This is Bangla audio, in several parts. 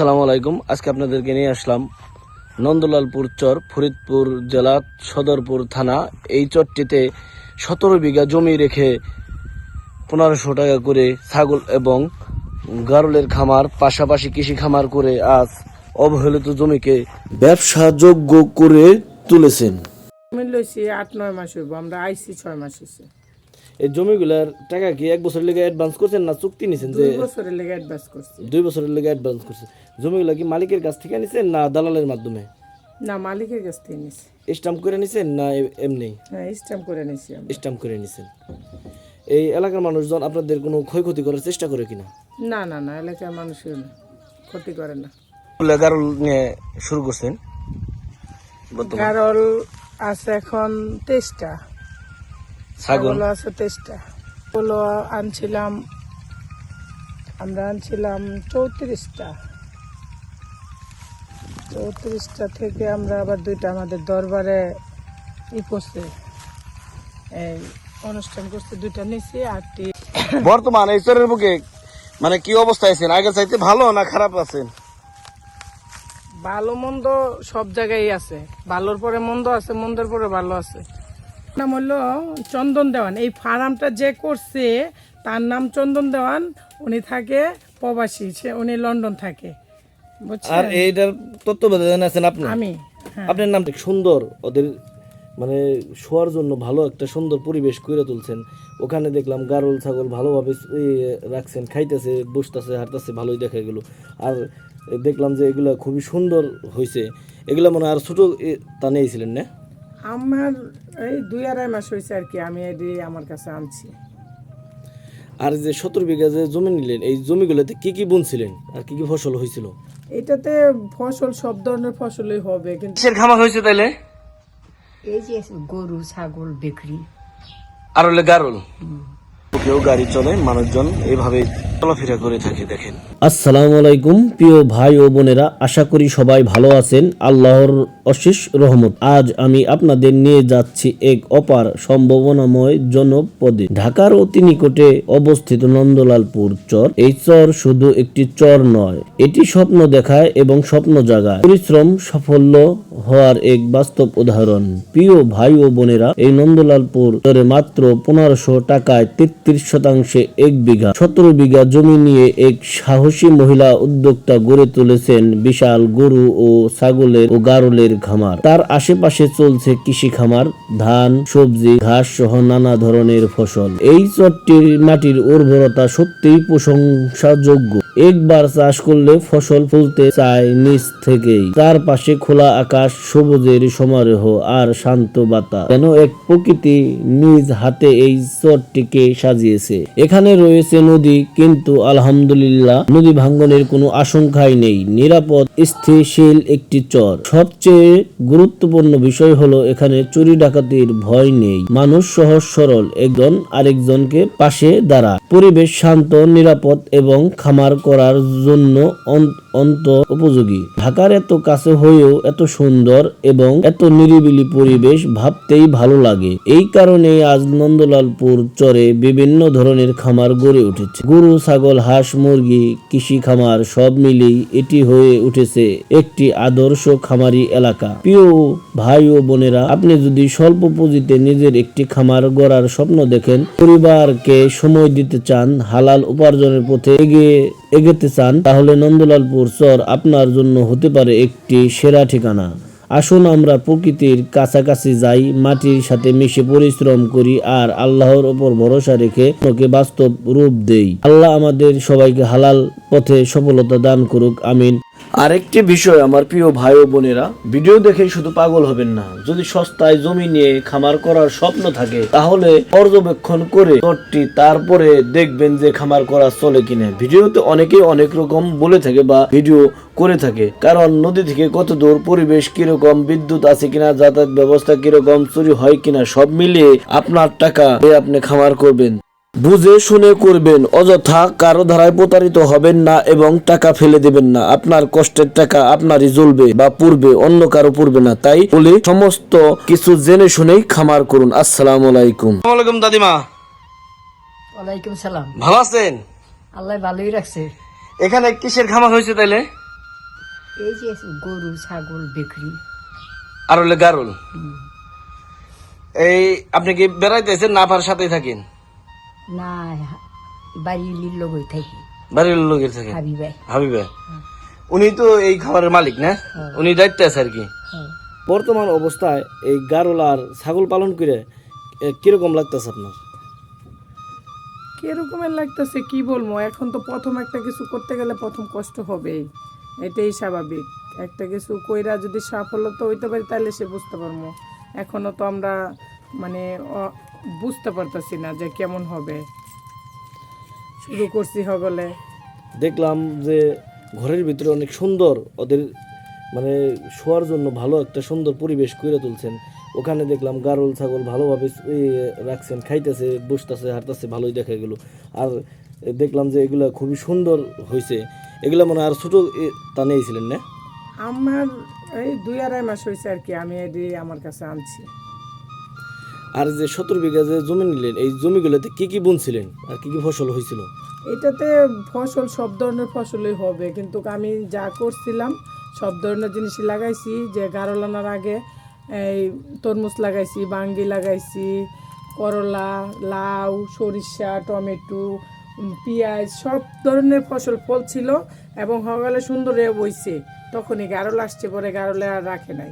আসসালামু আলাইকুম। আজকে আপনাদেরকে নিয়ে আসলাম নন্দলালপুর চর, ফরিদপুর জেলা, সদরপুর থানা। এই চরটিতে সতেরো বিঘা জমি রেখে পনেরোশো টাকা করে ছাগল এবং গারলের খামার, পাশাপাশি কৃষি খামার করে আজ অবহেলিত জমিকে ব্যবসা যোগ্য করে তুলেছেন। আট, নয় মাস হইব, আমরা আইসি ছয় মাস হয়েছে এই জমিগুলার টাকা কি এক বছরের লেগে অ্যাডভান্স করছেন না চুক্তি নিছেন যে দুই বছরের লেগে অ্যাডভান্স করছি। দুই বছরের লেগে অ্যাডভান্স করছেন? জমিগুলা কি মালিকের কাছ থেকে নিছেন না দালালের মাধ্যমে? না মালিকের কাছ থেকে নিছি। স্টাম্প করে নিছেন না এমনি? হ্যাঁ স্ট্যাম্প করে নিছি স্টাম্প করে নিছেন। এই এলাকার মানুষজন আপনাদের কোনো ক্ষয়ক্ষতি করার চেষ্টা করে কিনা? না না না এলাকার মানুষের ক্ষতি করে না। গারল নিয়ে শুরু করছেন গারল আছে এখন তেইশটা। ছাগল? ছাগল আছে তেইশটা। ওগুলো আনছিলাম আমরা আনছিলাম চৌত্রিশটা। চৌত্রিশটা থেকে আমরা আবার দুইটা আমাদের দরবারে ই করছে। এই অনুষ্ঠান করছে দুইটা নিছি আটটি। বর্তমান চরের বুকে মানে কি অবস্থায় আছেন? আগে চাইতে ভালো না খারাপ আছেন? ভালো মন্দ সব জায়গায় আছে। ভালোর পরে মন্দ আছে মন্দের পরে ভালো আছে। নাম হলো চন্দন দেওয়ান। এই ফার্মটা যে করছে তার নাম চন্দন দেওয়ান। উনি থাকে প্রবাসী সে উনি লন্ডন থাকে। আর এইটার তত্ত্বাবধানে আছেন আপনি আমি হ্যাঁ। আপনার নাম সুন্দর। ওদের মানে শোয়ার জন্য ভালো একটা সুন্দর পরিবেশ করে তুলছেন। ওখানে দেখলাম গারল ছাগল ভালোভাবে রাখছেন খাইতেছে বসতেছে হাঁটতেছে ভালোই দেখা গেল। আর দেখলাম যে এগুলা খুবই সুন্দর হয়েছে এগুলা মনে হয় আর ছোট তা নিয়েছিলেন না? আমার এই দুই আড়াই মাস হয়েছে আর কি আমি এটি আমার কাছে আনছি। আর যে সতেরো বিঘা যে জমি নিলেন এই জমিগুলোতে কি কি বুনছিলেন? আর কি কি ফসল হয়েছিল এটাতে ফসল সব ধরনের ফসলই হবে কিন্তু কিসের খামার হয়েছে তাইলে? এই যে গরু ছাগল বিক্রি। আর হলে গারল? গাড়ি চলে, মানুষজন এইভাবে চলাফেরা করে থাকে, দেখেন। আসসালামু আলাইকুম, প্রিয় ভাই ও বোনেরা, আশা করি সবাই ভালো আছেন। আল্লাহর অশেষ রহমত। আজ আমি আপনাদের নিয়ে যাচ্ছি এক অপার সম্ভাবনাময় জনপদে। ঢাকার অতি নিকটে অবস্থিত নন্দলালপুর চর। এই চর শুধু একটি চর নয়, এটি স্বপ্ন দেখায় এবং স্বপ্ন জাগায়। পরিশ্রম সাফল্য হওয়ার এক বাস্তব উদাহরণ। প্রিয় ভাই ও বোনেরা, এই নন্দলালপুর চরে মাত্র পনেরোশো টাকায় তেত্রিশ শতাংশে এক বিঘা, সতেরো বিঘা জমি নিয়ে এক সাহসী মহিলা উদ্যোক্তা গড়ে তুলেছেন বিশাল গরু ও ছাগলের ও গারলের খামার। তার আশেপাশে চলছে কৃষি খামার, ধান, সবজি, ঘাস সহ নানা ধরনের ফসল। এই চরটির মাটির উর্বরতা সত্যিই প্রশংসাযোগ্য। একবার চাষ করলে ফসল ফুলতে চায় নিচ থেকেই। তার পাশে খোলা আকাশ, সবুজের সমারোহ আর শান্ত বাতাস। যেন এক প্রকৃতি নিজ হাতে এই চরটিকে সাজিয়েছে। এখানে রয়েছে নদী, কিন্তু আলহামদুলিল্লাহ নদী ভাঙ্গনের কোনো আশঙ্কাই নেই। নিরাপদ, স্থিতিশীল একটি চর। সবচেয়ে গুরুত্বপূর্ণ বিষয় হলো এখানে চুরি ডাকাতির ভয় নেই। মানুষ সহজ সরল, একজন আরেকজনকে পাশে দাঁড়া পরিবেশ শান্ত, নিরাপদ এবং খামার করার জন্য অন্ত উপযোগী। ঢাকার এত কাছে হয়েও এত সুন্দর এবং এত নিরিবিলি পরিবেশ ভাবতেই ভালো লাগে। এই কারণে আজ নন্দলালপুর চরে বিভিন্ন ধরনের খামার গড়ে উঠেছে। গরু, ছাগল, হাঁস, মুরগি, কৃষি খামার সব মিলেই এটি হয়ে উঠেছে একটি আদর্শ খামারি এলাকা। প্রিয় ভাই ও বোনেরা, আপনি যদি স্বল্প পুঁজিতে নিজের একটি খামার গড়ার স্বপ্ন দেখেন, পরিবারকে সময় দিতে চান হালাল উপার্জনের পথে এগিয়ে এগোতে চান, তাহলে নন্দলালপুর চর আপনার জন্য হতে পারে একটি সেরা ঠিকানা। আসুন আমরা প্রকৃতির কাছাকাছি যাই, মাটির সাথে মিশে পরিশ্রম করি আর আল্লাহর ওপর ভরসা রেখে ওকে বাস্তব রূপ দেই। আল্লাহ আমাদের সবাইকে হালাল পথে সফলতা দান করুক, আমিন। আরেকটি বিষয় আমার প্রিয় ভাই ও বোনেরা, ভিডিও দেখে শুধু পাগল হবেন না। যদি সস্তায় জমি নিয়ে খামার করার স্বপ্ন থাকে, তাহলে পর্যবেক্ষণ করে চটটি তারপরে দেখবেন যে খামার করা চলে কিনা। ভিডিওতে অনেকেই অনেক রকম বলে থাকে বা ভিডিও করে থাকে, কারণ নদী থেকে কত দূর, পরিবেশ কীরকম, বিদ্যুৎ আছে কিনা, যাতায়াত ব্যবস্থা কীরকম, চুরি হয় কিনা, সব মিলিয়ে আপনার টাকা আপনি খামার করবেন। বুঝে শুনে করবেন অযথা কারও ধারায় প্রতারিত হবেন না এবং টাকা ফেলে দেবেন না। আপনার কষ্টের টাকা আপনারই জ্বলবে বা পূর্বে অন্য কারও পূর্বে না। তাই বলে সমস্ত কিছু জেনে শুনেই খামার করুন। আসসালামু আলাইকুম। আলাইকুম দাদিমা। ওয়ালাইকুম সালাম। ভালো আছেন? আল্লাহ ভালোই রাখছে। এখানে কিসের খামার হয়েছে তাইলে? এই যে গরু ছাগল বিক্রি। আর হলে গারল। এই আপনি কি বেড়াইতেছেন না আপনার সাথেই থাকেন? না বাড়ির লোক থাকি। বাড়ির লোকের থাকেন হাবি ভাই উনি তো এই খাবারের মালিক না? উনি দায়িত্বে আছে আর কি? বর্তমান অবস্থায় এই গারল আর ছাগল পালন করে কীরকম লাগতেছে আপনার? কিরকমের লাগতেছে কি বলব? এখন তো প্রথম একটা কিছু করতে গেলে প্রথম কষ্ট হবেই। এটাই স্বাভাবিক। একটা কিছু কইরা যদি সাফল্য তো হইতে পারে তাহলে সে বুঝতে পারব। এখনও তো আমরা মানে বুঝতে পারতেছি না যে কেমন হবে। শুরু করছি হগলে। দেখলাম যে ঘরের ভিতরে অনেক সুন্দর ওদের মানে শোয়ার জন্য ভালো একটা সুন্দর পরিবেশ করে তুলছেন। ওখানে দেখলাম গারল ছাগল ভালোভাবে রাখছেন খাইতেছে বসতেছে হাঁটতেছে ভালোই দেখা গেল। আর দেখলাম যে এগুলো খুবই সুন্দর হয়েছে এগুলো মনে আর ছোটো তা নিয়েছিলেন না? আমার এই দুই আড়াই মাস হয়েছে আর কি আমি এটি আমার কাছে আনছি। আর যে সত্তর বিঘা যে জমি নিলেন এই জমিগুলোতে কি কি বুনছিলেন? আর কি কি ফসল হয়েছিল? এটাতে ফসল সব ধরনের ফসলই হবে কিন্তু আমি যা করছিলাম সব ধরনের জিনিসই লাগাইছি যে গারল আনার আগে এই তরমুজ লাগাইছি বাঙ্গি লাগাইছি করলা লাউ সরিষা টমেটো পেঁয়াজ সব ধরনের ফসল ফল ছিল এবং হগালে সুন্দর বইছে। তখনই গারল আসছে পরে গারলে আর রাখে নাই।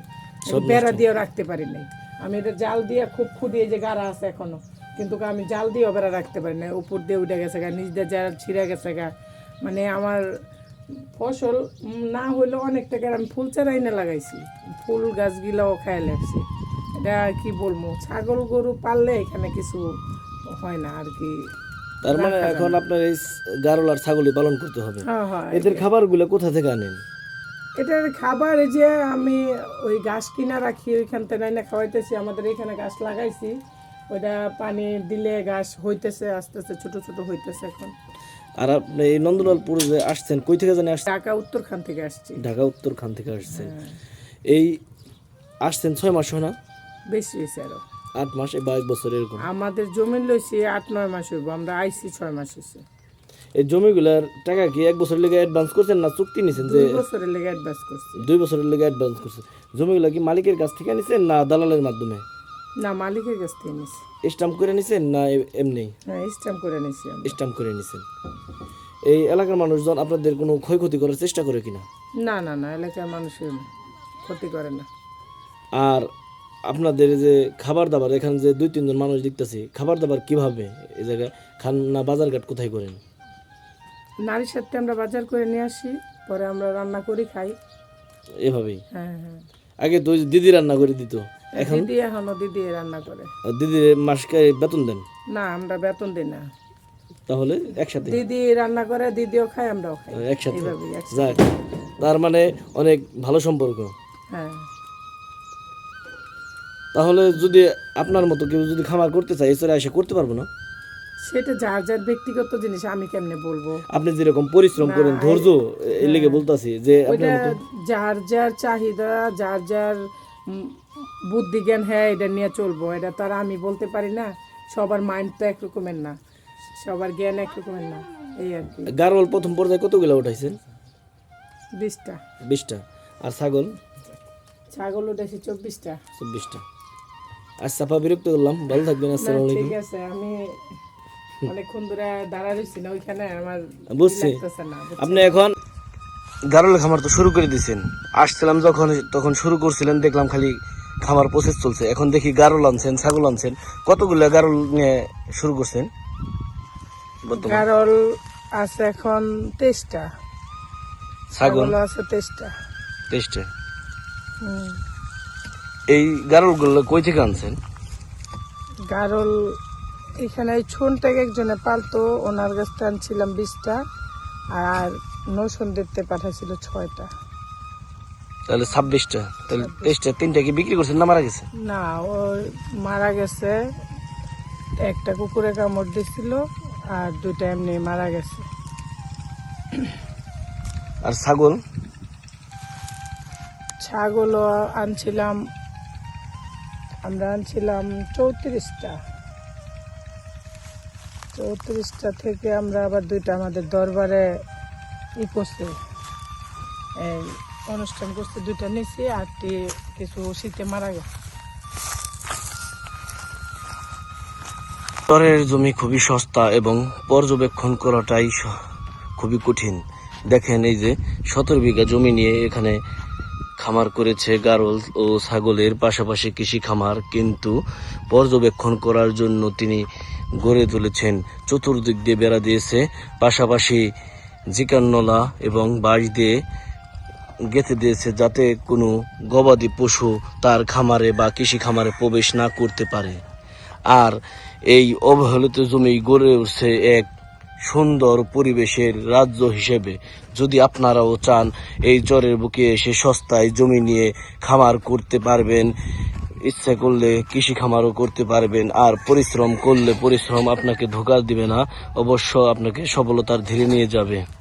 বেড়া দিয়েও রাখতে পারি নাই। আমি এটা জাল দিয়ে খুব খুদিয়ে যে গাড়া আছে এখনও। কিন্তু আমি জাল দিয়ে বেড়া রাখতে পারি না উপর দিয়ে উঠে গেছে গা নিচ দিয়ে যারা ছিঁড়ে গেছে গা। মানে আমার ফসল না হইলেও অনেক টাকার আমি ফুল চারা এনে লাগাইছি। ফুল গাছগুলাও খাই লাগছি এটা আর কি বলব ছাগল গরু পাললে এখানে কিছু হয় না আর কি। তার মানে এখন আপনার এই গারল আর ছাগলই পালন করতে হবে। হ্যাঁ হ্যাঁ এদের খাবারগুলো কোথা থেকে আনেন? এটার খাবার এই যে আমি ওই গাছ কিনা রাখি ওইখান থেকে না খাওয়াইতেছি। আমাদের এখানে গাছ লাগাইছি। ওইটা পানি দিলে গাছ হইতেছে আস্তে আস্তে ছোট ছোট হইতেছে এখন। আর আপনি এই নন্দলালপুর যে আসছেন কই থেকে জানি আসছেন? ঢাকা উত্তরখান থেকে আসছি। ঢাকা উত্তরখান থেকে আসছেন। এই আসছেন ছয় মাস হয় না? বেশি হয়েছে আরও। আট মাস বা এক বছর এরকম? আমাদের জমি লইছি আট নয় মাস হইব। আমরা আইছি ছয় মাস হয়েছে এই জমিগুলার টাকা কি এক বছর লেগে অ্যাডভান্স করছেন না চুক্তি নিছেন যে দুই বছরের লেগে অ্যাডভান্স করছি। দুই বছরের লেগে অ্যাডভান্স করছেন? জমিগুলা কি মালিকের কাছ থেকে নিছেন না দালালের মাধ্যমে? না মালিকের কাছ থেকে নিছি। স্টাম্প করে নিছেন না এমনি? হ্যাঁ স্ট্যাম্প করে নিছি আমি স্টাম্প করে নিছেন। এই এলাকার মানুষজন আপনাদের কোনো ক্ষয়ক্ষতি করার চেষ্টা করে কিনা? না না না এলাকার মানুষের ক্ষতি করে না। আর আপনাদের যে খাবার দাবার এখানে যে দুই তিনজন মানুষ দেখতেছি খাবার দাবার কীভাবে? এই জায়গায় খান না বাজারঘাট কোথায় করেন? নারীর সাথে আমরা বাজার করে নিয়ে আসি পরে আমরা রান্না করি খাই। এভাবেই? হ্যাঁ হ্যাঁ। আগে তো দিদি রান্না করে দিত এখন? দিদি এখনও দিদি রান্না করে। দিদি মাসকে বেতন দেন? না আমরা বেতন দিই না। তাহলে একসাথে? দিদি রান্না করে দিদিও খায় আমরাও খাই। একসাথে? একসাথে। যাক তার মানে অনেক ভালো সম্পর্ক। হ্যাঁ। তাহলে যদি আপনার মতো কেউ যদি খামার করতে চায় এছাড়া এসে করতে পারব না? সেটা যার যার ব্যক্তিগত জিনিস আমি কেমনে বলব? আপনি যেরকম পরিশ্রম করেন ধৈর্য এই লেগে বলতাছি যে যার যার চাহিদা যার যার উম, বুদ্ধি জ্ঞান হ্যাঁ এটা নিয়ে চলবো। এটা তো আর আমি বলতে পারি না সবার মাইন্ড তো একরকমের না। সবার জ্ঞান একরকমের না এই আর কি। গারোয়াল প্রথম পর্যায়ে কতগুলো উঠাইছেন? বিশটা। বিশটা। আর ছাগল? ছাগল উঠেছি চব্বিশটা। চব্বিশটা। আর চাপা বিরক্ত করলাম। ভালো থাকবেন আসসালামু আলাইকুম। ঠিক আছে আমি অনেকক্ষণ ধরে দাঁড়া রয়েছি না ওইখানে আমার বুঝছি। আপনি এখন গারল খামার তো শুরু করে দিয়েছেন আসছিলাম যখন তখন শুরু করছিলেন দেখলাম খালি খামার প্রসেস চলছে। এখন দেখি গারল আনছেন ছাগল আনছেন। কতগুলো গারল নিয়ে শুরু করছেন? গারল আছে এখন তেইশটা। ছাগল? ছাগল আছে তেইশটা। তেইশটা? এই গারলগুলো কই থেকে আনছেন? গারল এখানে এই ছোন থেকে একজনে পালতো ওনার কাছ থেকে আনছিলাম বিশটা আর নৌসন্দিতে পাঠাছিল ছয়টা। তাহলে ছাব্বিশটা। তাহলে তেইশটা তিনটা কি বিক্রি করছেন না মারা গেছে? না ও মারা গেছে একটা কুকুরে কামড় দিছিল আর দুইটা এমনি মারা গেছে। আর ছাগল? ছাগলও আনছিলাম আমরা আনছিলাম চৌত্রিশটা। চৌত্রিশটা থেকে আমরা আবার দুইটা আমাদের দরবারে ই করছে। এই অনুষ্ঠান করছে, দুইটা নিছি আর টি- কিছু শীতে মারা গেছে। চরের জমি খুবই সস্তা এবং পর্যবেক্ষণ করাটাই খুবই কঠিন। দেখেন এই যে সতেরো বিঘা জমি নিয়ে এখানে খামার করেছে গারল ও ছাগলের পাশাপাশি কৃষি খামার, কিন্তু পর্যবেক্ষণ করার জন্য তিনি গড়ে তুলেছেন। চতুর্দিক দিয়ে বেড়া দিয়েছে। পাশাপাশি জিকান্নলা এবং বাঁশ দিয়ে গেঁথে দিয়েছে যাতে কোনো গবাদি পশু তার খামারে বা কৃষি খামারে প্রবেশ না করতে পারে। আর এই অবহেলিত জমি গড়ে উঠছে এক সুন্দর পরিবেশের রাজ্য হিসেবে। যদি আপনারাও চান, এই চরের বুকে এসে সস্তায় জমি নিয়ে খামার করতে পারবেন। ইচ্ছা করলে কৃষি খামারও করতে পারবেন, আর পরিশ্রম করলে পরিশ্রম আপনাকে ধোকা দিবে না, অবশ্য আপনাকে সফলতার ধীরে নিয়ে যাবে।